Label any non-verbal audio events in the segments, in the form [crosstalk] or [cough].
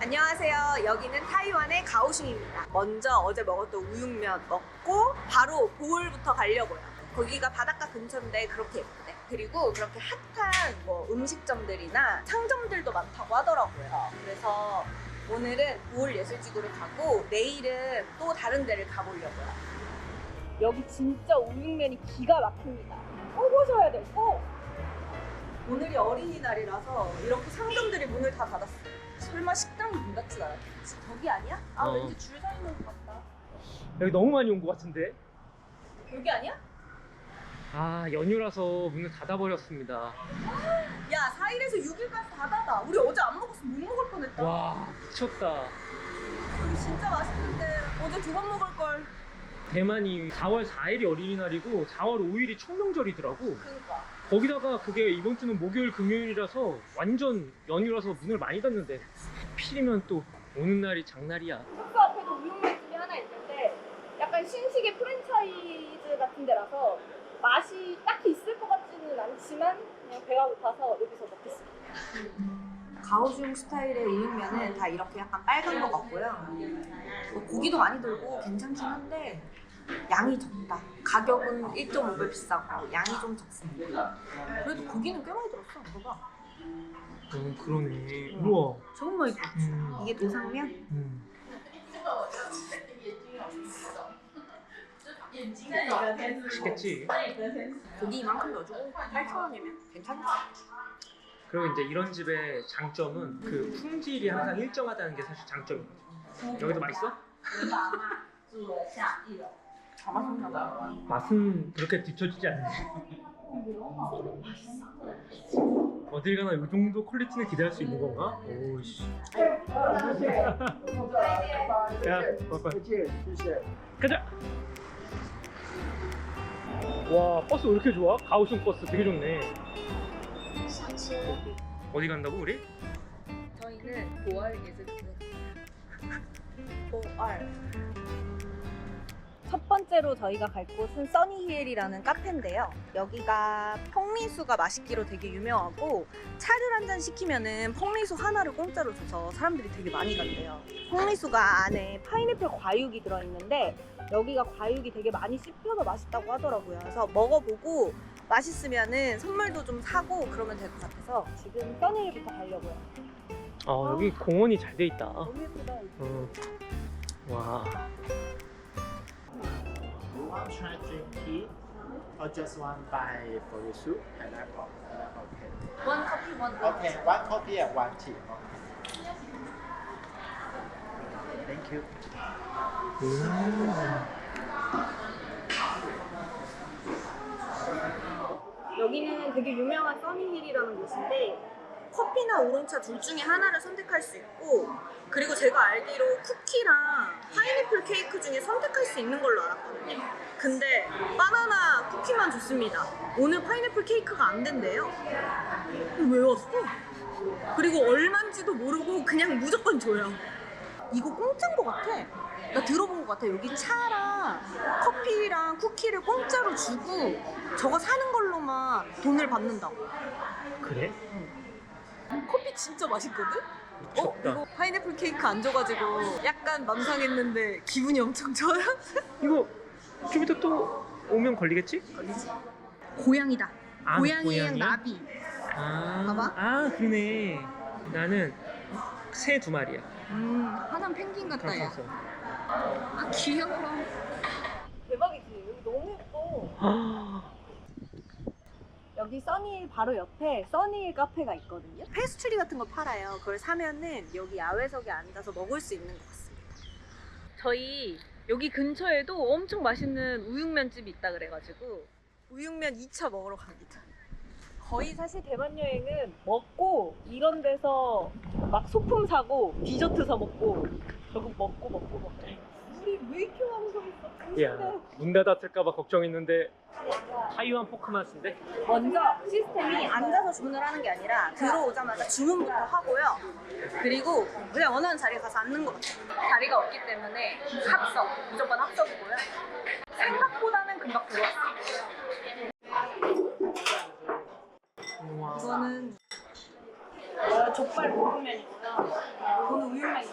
안녕하세요. 여기는 타이완의 가오슝입니다. 먼저 어제 먹었던 우육면 먹고 바로 보울부터 가려고요. 거기가 바닷가 근처인데 그렇게 예쁘대. 그리고 그렇게 핫한 뭐 음식점들이나 상점들도 많다고 하더라고요. 그래서 오늘은 보울 예술지구를 가고 내일은 또 다른 데를 가보려고요. 여기 진짜 우육면이 기가 막힙니다. 꼭 오셔야 돼, 꼭! 오늘이 어린이날이라서 이렇게 상점들이 문을 다 닫았어요. 설마 식당이 문 닫진 않았겠지? 저기 아니야? 아 어. 왠지 줄 서 있는 것 같다. 여기 너무 많이 온 것 같은데? 여기 아니야? 아 연휴라서 문을 닫아버렸습니다 [gasps] 야 4일에서 6일까지 다 닫아. 우리 어제 안 먹었으면 못 먹을 뻔했다. 와 미쳤다 여기 진짜 맛있는데 어제 두 번 먹을 걸. 대만이 4월 4일이 어린이날이고 4월 5일이 청명절이더라고 그니까. 거기다가 그게 이번 주는 목요일 금요일이라서 완전 연휴라서 문을 많이 닫는데 하필이면 또 오는 날이 장날이야 숙소 앞에도 우육면집이 하나 있는데 약간 신식의 프랜차이즈 같은 데라서 맛이 딱히 있을 것 같지는 않지만 그냥 배가 고파서 여기서 먹겠습니다. 가오슝 스타일의 우육면은 다 이렇게 약간 빨간 것 같고요. 뭐 고기도 많이 들고 괜찮긴 한데 양이 적다. 가격은 1.5배 비싸고 양이 좀 적습니다. 그래도 고기는 꽤 많이 들었어. 봐. 어 그러네 우와 정말 많이 들었어. 음, 이게 노상면? 음. 맛있겠지 고기 이만큼 넣어주고 8,000원이면 괜찮다. 그리고 이제 이런 집의 장점은 그 품질이 항상 일정하다는 게 사실 장점인 거죠 여기도 맛있어? [laughs] 맛은 그렇게 뒤처지지 않는데 어딜 가나 이 정도 퀄리티는 기대할 수 있는 건가? 오우씨. 야 빨리 가자. 와 버스 왜 이렇게 좋아? 가오슝 버스 되게 좋네. 어디 간다고 우리? 저희는 보알 예술지구 보알 첫 번째로 저희가 갈 곳은 써니힐이라는 카페인데요. 여기가 펑리수가 맛있기로 되게 유명하고 차를 한 잔 시키면은 펑리수 하나를 공짜로 줘서 사람들이 되게 많이 간대요. 펑리수가 안에 파인애플 과육이 들어있는데 여기가 과육이 되게 많이 씹혀서 맛있다고 하더라고요. 그래서 먹어보고 맛있으면은 선물도 좀 사고 그러면 될 것 같아서 지금 써니힐부터 가려고요. 아 여기 공원이 잘 돼 있다 너무 예쁘다. 어. 와 One try drink tea or just one buy for your soup pineapple. Okay. 원 커피 원 Okay, one coffee and one tea. Thank you. 음. 여기는 되게 유명한 써니힐이라는 곳인데 커피나 우롱차 둘 중에 하나를 선택할 수 있고 그리고 제가 알기로 쿠키랑 파인애플 케이크 중에 선택할 수 있는 걸로 알았거든요. 근데 바나나 쿠키만 줬습니다. 오늘 파인애플 케이크가 안 된대요. 왜 왔어? 그리고 얼마인지도 모르고 그냥 무조건 줘요. 이거 공짜인 것 같아. 나 들어본 것 같아. 여기 차랑 커피랑 쿠키를 공짜로 주고 저거 사는 걸로만 돈을 받는다고. 그래? 커피 진짜 맛있거든? 어? 미쳤다. 이거 파인애플 케이크 안 줘가지고 약간 망상했는데 기분이 엄청 좋아요. [laughs] 이거 좀 이따 또 오면 걸리겠지? 고양이다. 아, 고양이랑 고양이야? 나비. 아, 봐봐. 아 그러네. 나는 새 두 마리야. 음, 하나는 펭귄 같다, 야. 가서. 아, 귀여워. 대박이지. 여기 너무 예뻐. 아, 여기 써니힐 바로 옆에 써니힐 카페가 있거든요. 페스츄리 같은 거 팔아요. 그걸 사면은 여기 야외석에 앉아서 먹을 수 있는 것 같습니다. 저희 여기 근처에도 엄청 맛있는 우육면 집이 있다 그래가지고 우육면 2차 먹으러 갑니다. 거의 사실 대만 여행은 먹고 이런 데서 막 소품 사고 디저트 사 먹고 결국 먹고 먹고 먹고 왜 이렇게 많이 서 있어? 야, 문 닫았을까봐 걱정했는데 타이완 포크만 쓴대. 먼저 시스템이 앉아서 주문을 하는 게 아니라 들어오자마자 주문부터 하고요. 그리고 그냥 원하는 자리에 가서 앉는 것 같아요. 자리가 없기 때문에 합석, 무조건 합석이고요. 생각보다는 금방 들어왔어요. 우와. 이거는 어, 족발 볶음면이고요. 이거는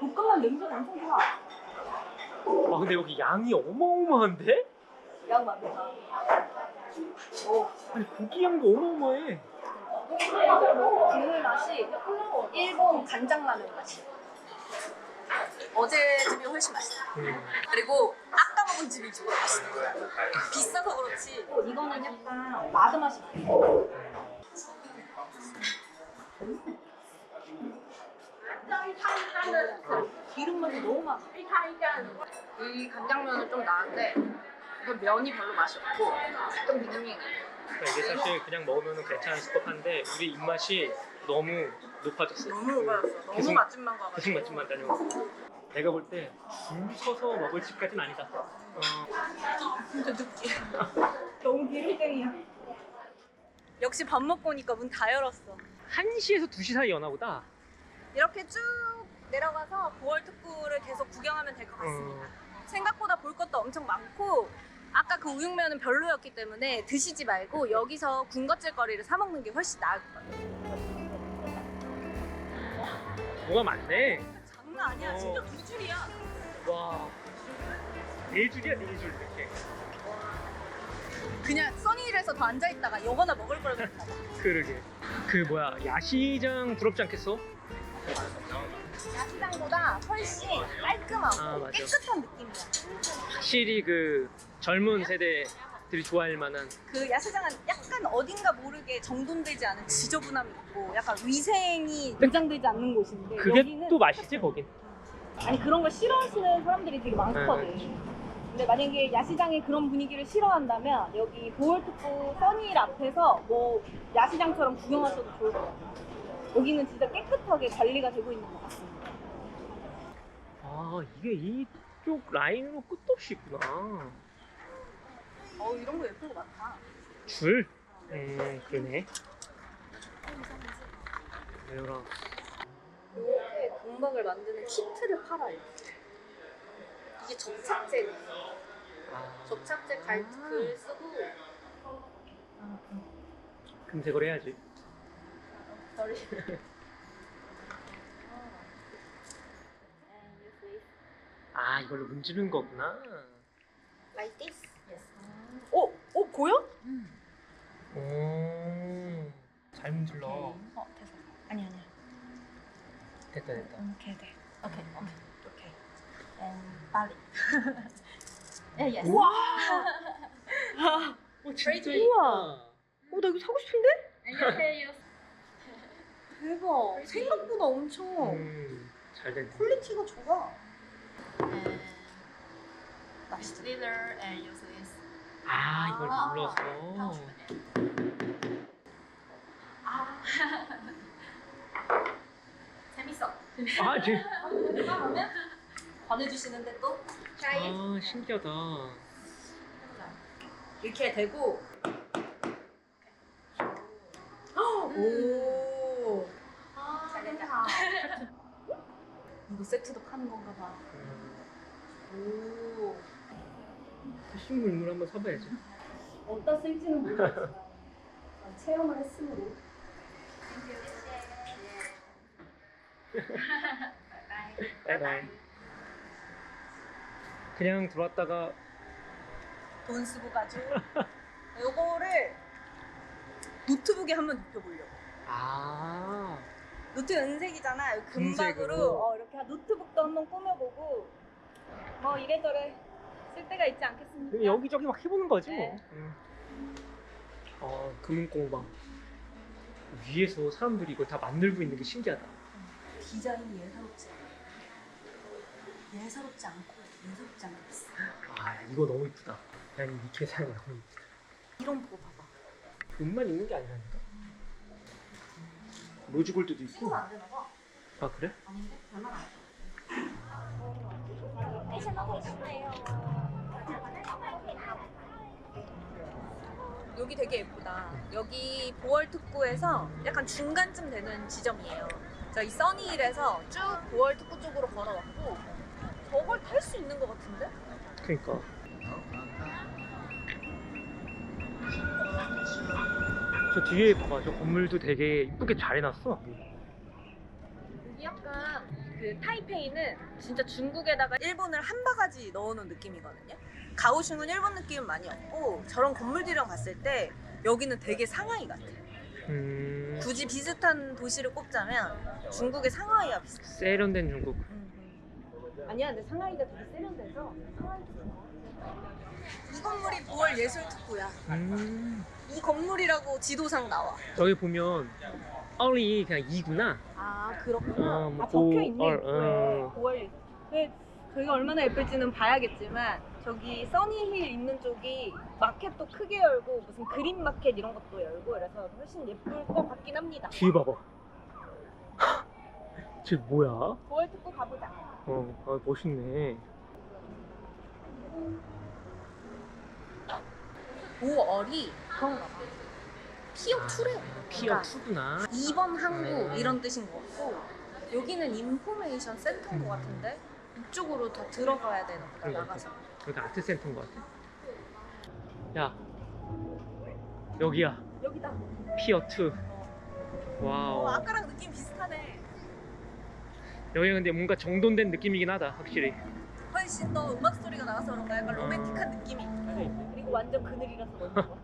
우육면 냄새가 엄청 좋아. 아 근데 여기 양이 어마어마한데? 양 많다. 오. 아니 고기 양도 어마어마해. 국물 맛이 일본 간장라면 맛이야. 어제 집이 훨씬 맛있어. 음. 그리고 아까 먹은 집이 juga 맛있어. 비싸서 그렇지. 이거는 약간 마드 맛이 나요. 기름 맛이 너무 많아. 이 간장면은 좀 나은데 이건 면이 별로 맛이 없고 좀 밍밍해. 그러니까 이게 사실 그냥 먹으면 괜찮을 법한데 우리 입맛이 너무 높아졌어. 너무 오버였어. 너무 계속- 맛집만 가가지고. 계속 맛집만 다녀. 내가 볼 때 줄 서서 먹을 집까지는 아니다. 어, 진짜 느끼. [laughs] 너무 기름쟁이야. 역시 밥 먹고 오니까 문 다 열었어. 1시에서 2시 사이 여나 보다. 이렇게 쭉 내려가서 보월 특구를 계속 구경하면 될 것 같습니다. 어, 생각보다 볼 것도 엄청 많고 아까 그 우육면은 별로였기 때문에 드시지 말고 여기서 군것질 거리를 사 먹는 게 훨씬 나을 것 같아요. 뭐가 많네. 장난 아니야. 어. 진짜 두 줄이야. 와. 네 줄이야, 네 줄. 이렇게. 그냥 써니힐에서 더 앉아 있다가 요거나 먹을 걸 그랬다. [laughs] 그러게. 그 뭐야, 야시장 부럽지 않겠어? 야시장보다 훨씬 깔끔하고 아, 맞아. 깨끗한 느낌이야. 확실히 그 젊은 세대들이 좋아할 만한 그 야시장은 약간 어딘가 모르게 정돈되지 않은 지저분함이 있고 약간 위생이 보장되지 않는 곳인데 그게 여기는 또 맛있지 거긴. 아니 그런 걸 싫어하시는 사람들이 되게 많거든. 네. 근데 만약에 야시장의 그런 분위기를 싫어한다면 여기 보월특구 써니힐 앞에서 뭐 야시장처럼 구경하셔도 좋을 것 같아요. 여기는 진짜 깨끗하게 관리가 되고 있는 것 같습니다. 아 이게 이쪽 라인으로 끝도 없이 있구나. 어 이런 거 예쁜 거 많다. 줄? 음 그러네. 왜요라. 이렇게 금박을 만드는 키트를 팔아요. 이게 접착제네. 아, 접착제 갈, 글 쓰고 금색으로 해야지. 덜아 [laughs] 이걸로 문지르는 거구나. like this. Yes. 어? 어 보여? 오. 잘 문질러. 어 됐어. 아니 아니야. 됐다 됐다. 오케이 돼. 오케이 오케이 오케이. And 빨리. [laughs] 예 예스. [laughs] 우와. 어, 진짜 우와. 어나 이거 사고 싶은데? [laughs] 대박. 생각보다 엄청 음, 잘 됐네. 퀄리티가 좋아. and 맛있어. leader and use this. 아 이걸 아. 눌러서. [laughs] 재밌어. 아 지. 권해주시는데 또아 신기하다. 이렇게 되고. 오. 잘했다. 이거 세트도 파는 건가 봐. 오. 식물물 한번 사봐야지. 어디다 쓸지는 모르겠지만 아, 체험을 했으므로. 바이바이. 그냥 들어왔다가 돈 쓰고 가죠. [laughs] 요거를 노트북에 한번 눕혀보려고. 아 노트 은색이잖아. 금박으로 어, 이렇게 노트북도 한번 꾸며보고 뭐 이래저래 쓸 데가 있지 않겠습니까? 여기저기 막 해보는 거지 뭐. 네. 응. 어 금은공방 위에서 사람들이 이걸 다 만들고 있는 게 신기하다. 디자인이 예사롭지 않아. 예사롭지 않고 예사롭지 않겠어. 아 이거 너무 이쁘다. 그냥 이 계산 너무 이쁘다. 이런 보고 봐봐. 금만 있는 게 아니라니까. 로즈골드도 있고. 안 되나 봐. 아 그래? 아닌데? 얼마나 안 돼? 패션하고 있네요. 여기 되게 예쁘다. 여기 보월 특구에서 약간 중간쯤 되는 지점이에요. 저희 써니힐에서 쭉 보월 특구 쪽으로 걸어왔고 저걸 탈 수 있는 것 같은데? 그러니까. 저 뒤에 봐봐. 저 건물도 되게 이쁘게 잘 해놨어. 여기 약간 그 타이페이는 진짜 중국에다가 일본을 한 바가지 넣어놓은 느낌이거든요. 가오슝은 일본 느낌은 많이 없고 저런 건물들이랑 봤을 때 여기는 되게 상하이 같아. 음, 굳이 비슷한 도시를 꼽자면 중국의 상하이와 비슷해. 세련된 중국. 아니야, 근데 상하이가 되게 세련돼서. 이 건물이 9월 예술 특구야. 음, 이 건물이라고 지도상 나와. 여기 보면 얼이 그냥 이구나. 아 그렇구나. 어, 뭐아 적혀 있네 오, 얼. 어. 9월 근데 저희가 얼마나 예쁠지는 봐야겠지만 저기 써니힐 있는 쪽이 마켓도 크게 열고 무슨 그린 마켓 이런 것도 열고 그래서 훨씬 예쁠 것 같긴 합니다. 뒤에 봐봐. [laughs] 쟤 뭐야? 9월 특구 가보자. 어, 아, 멋있네. 5월이 그런가 봐. 피어 2래. 피어 2구나. 2번 항구 음. 이런 뜻인 것 같고 여기는 인포메이션 센터인 것 같은데 이쪽으로 더 들어가야 되나 보다 그러니까. 나가서. 여기 아트 센터인 것 같아. 야, 여기야. 여기다. 피어 2. 어, 와우. 아까랑 느낌 비슷하네. 여기 근데 뭔가 정돈된 느낌이긴 하다, 확실히. 훨씬 더 음악 소리가 나와서 그런가 약간 로맨틱한 느낌이 있고 그리고 완전 그늘이라서 너무 좋아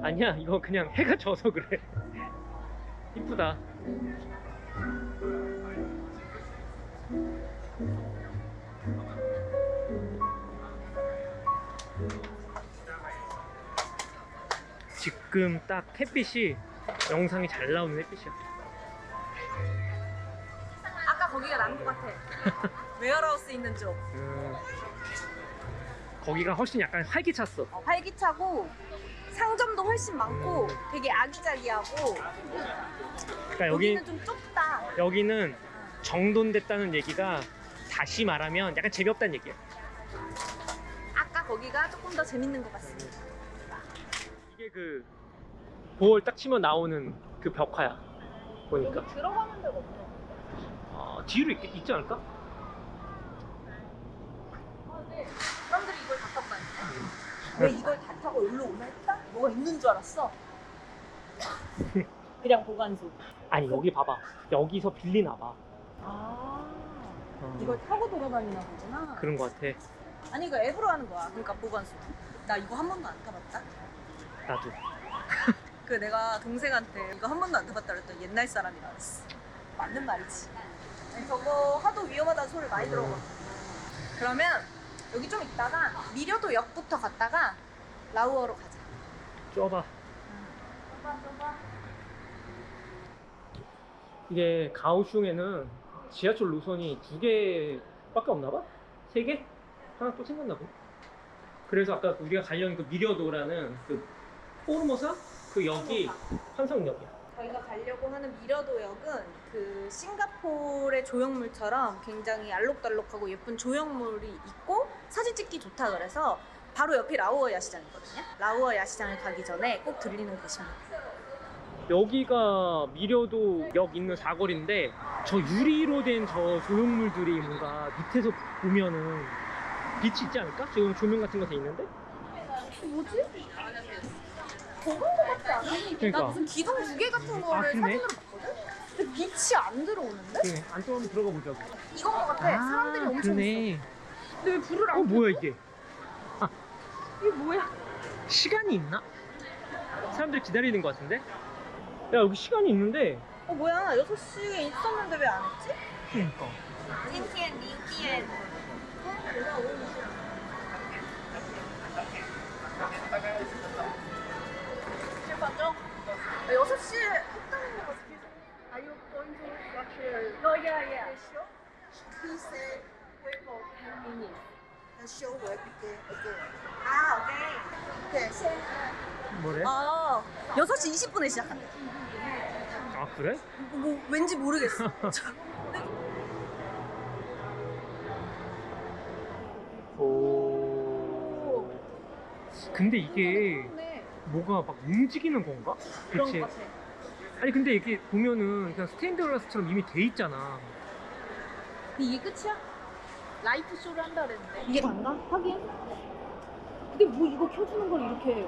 [laughs] 아니야, 이거 그냥 해가 져서 그래. [laughs] 이쁘다. 지금 딱 햇빛이 영상이 잘 나오는 햇빛이야. 아까 거기가 난 것 같아 [laughs] 웨어하우스 있는 쪽 음, 거기가 훨씬 약간 활기찼어. 어, 활기차고 상점도 훨씬 많고 되게 아기자기하고 그러니까 여기 여기는 좀 좁다 여기는 정돈됐다는 얘기가 다시 말하면 약간 재미없다는 얘기야. 아까 거기가 조금 더 재밌는 것 같습니다 이게 그 보월 딱 치면 나오는 그 벽화야. 보니까 들어가는 데가 없어 어, 뒤로 있, 있지 않을까? 사람들이 이걸 다 타고 다니네 왜 이걸 다 타고 여기로 오나 했다? 뭐가 있는 줄 알았어 [laughs] 그냥 보관소 아니 여기 봐봐. 여기서 빌리나 봐. 아 어, 이걸 타고 돌아다니나 보구나. 그런 거 같아. 아니 이거 앱으로 하는 거야. 그러니까 보관소. 나 이거 한 번도 안 타봤다. 나도. [laughs] 그 내가 동생한테 이거 한 번도 안 타봤다 그랬더니 옛날 사람이라 그랬어. 맞는 말이지. 아니, 저거 하도 위험하다는 소리를 많이 들어거든 그러면 여기 좀 있다가 미려도 역부터 갔다가 라우어로 가자. 좁아. 이게 가오슝에는 지하철 노선이 두 개밖에 없나 봐? 세 개? 하나 또 생겼나 봐. 그래서 아까 우리가 가려는 그 미려도라는 그 포르모사 그 역이 환상역이야. 저희가 가려고 하는 미려도 역은 그 싱가포르의 조형물처럼 굉장히 알록달록하고 예쁜 조형물이 있고 사진 찍기 좋다 그래서 바로 옆이 라우어 야시장이거든요. 라우어 야시장을 가기 전에 꼭 들리는 곳입니다. 여기가 미려도 역 있는 사거리인데 저 유리로 된 저 조형물들이 뭔가 밑에서 보면은 빛이 있지 않을까? 지금 조명 같은 거 돼 있는데? 뭐지? 저건 거 같지 않아? 그러니까. 나 무슨 기둥 두 개 같은 거를 아, 그러네. 사진으로 봤거든? 근데 빛이 안 들어오는데? 그래, 안쪽 한번 들어가 보자고. 이건 거 같아. 사람들이 엄청 있어. 그러네. 근데 왜 불을 안 어, 켜? 뭐야 이게? 이게 뭐야? 시간이 있나? 사람들이 기다리는 것 같은데? 야 여기 시간이 있는데 어 뭐야 6시에 있었는데 왜 안 했지? 그니까 今天 6시에 맞죠? 6시에 했다는 거 같아 Are you going to watch the Oh yeah yeah show? He said wait for 10 minutes The show will begin again 아 오케이 오케이 뭐래? 어 6시 20분에 시작한대 아 그래? 뭐, 왠지 모르겠어. [laughs] 저- 오. 근데 이게 네. 뭐가 막 움직이는 건가? 그런? 것 같아. 아니 근데 이게 보면은 그냥 스테인드 글라스처럼 이미 돼 있잖아. 근데 이게 끝이야? 라이트 쇼를 한다 그랬는데. 이게 단가? 하긴. 근데 뭐 이거 켜주는 걸 이렇게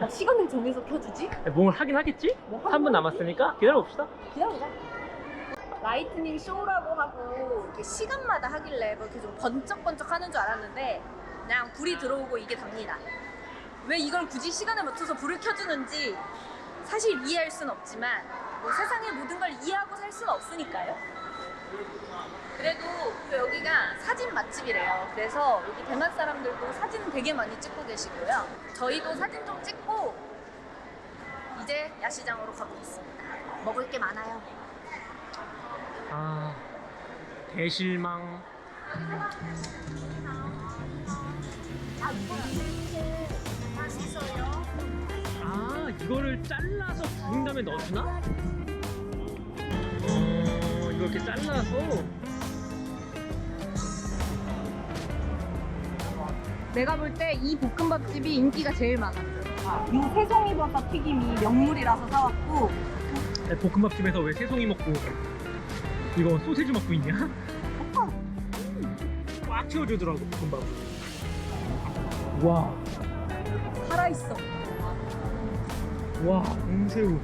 막 시간을 정해서 켜주지? 뭘 하긴 하겠지? 뭐 3분 남았으니까 기다려 봅시다. 기다려보자. 라이트닝 쇼라고 하고 이렇게 시간마다 하길래 뭐 이렇게 좀 번쩍번쩍 하는 줄 알았는데 그냥 불이 들어오고 이게 답니다. 왜 이걸 굳이 시간에 맞춰서 불을 켜주는지 사실 이해할 수는 없지만 뭐 세상의 모든 걸 이해하고 살 수는 없으니까요. 그래도 또 여기가 사진 맛집이래요. 그래서 여기 대만 사람들도 사진 되게 많이 찍고 계시고요. 저희도 사진 좀 찍고 이제 야시장으로 가보겠습니다. 먹을 게 많아요. 아 대실망 아 이거를 잘라서 구운 다음에 넣어주나? 어 이렇게 잘라서 내가 볼 때 이 볶음밥집이 인기가 제일 많아. 이 새송이버섯 튀김이 명물이라서 사왔고 야, 볶음밥집에서 왜 새송이 먹고 이거 소세지 먹고 있냐? 꽉 채워주더라고 볶음밥 와, 살아있어. 와 공새우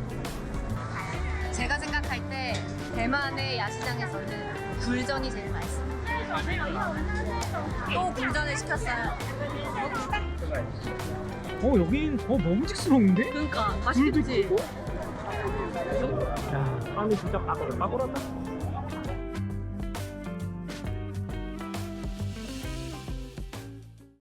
제가 생각할 때 대만의 야시장에서는 굴전이 제일 맛있어요. 또 굴전을 시켰어요. 어 여긴 더 먹음직스러운데? 그러니까 굴도 크고 야 빵이 진짜 빠글빠글하다